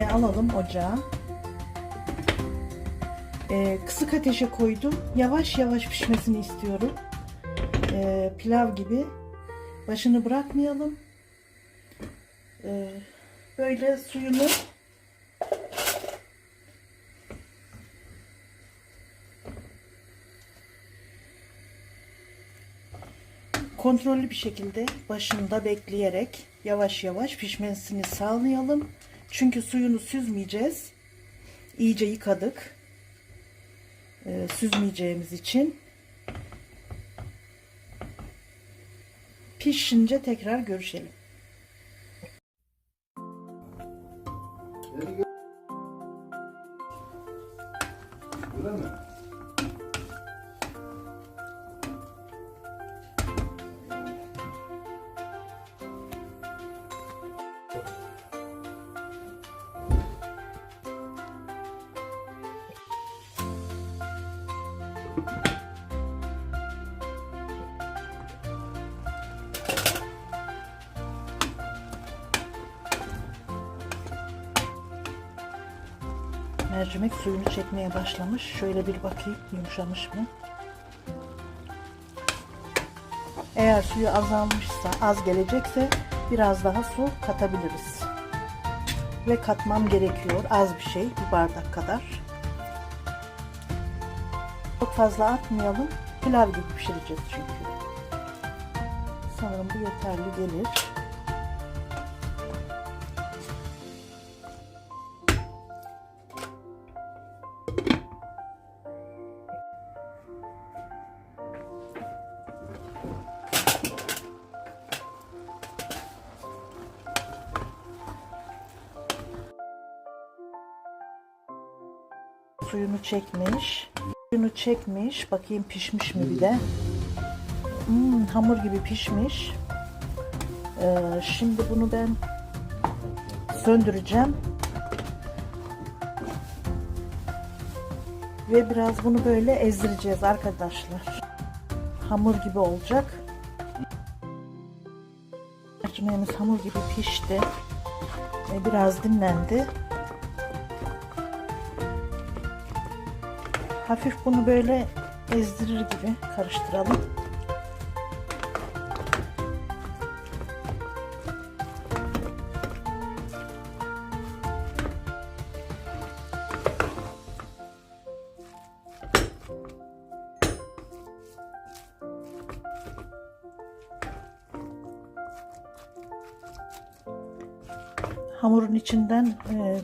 Alalım ocağa. Ee, kısık ateşe koydum. Yavaş yavaş pişmesini istiyorum. Ee, pilav gibi. Başını bırakmayalım. Ee, böyle suyunu kontrollü bir şekilde başında bekleyerek yavaş yavaş pişmesini sağlayalım. Çünkü suyunu süzmeyeceğiz. İyice yıkadık. Ee, süzmeyeceğimiz için. Pişince tekrar görüşelim. Öyle mi? Mercimek suyunu çekmeye başlamış. Şöyle bir bakayım yumuşamış mı? Eğer suyu azalmışsa, az gelecekse biraz daha su katabiliriz. Ve katmam gerekiyor. Az bir şey, bir bardak kadar. Çok fazla atmayalım. Pilav gibi pişireceğiz çünkü. Sanırım bu yeterli gelir. Suyunu çekmiş. Suyunu çekmiş. Bakayım pişmiş mi bir de. Hmm, hamur gibi pişmiş. Ee, şimdi bunu ben söndüreceğim. Ve biraz bunu böyle ezdireceğiz arkadaşlar. Hamur gibi olacak. Mercimeğimiz hamur gibi pişti. Ve biraz dinlendi. Hafif bunu böyle ezdirir gibi karıştıralım. Hamurun içinden e,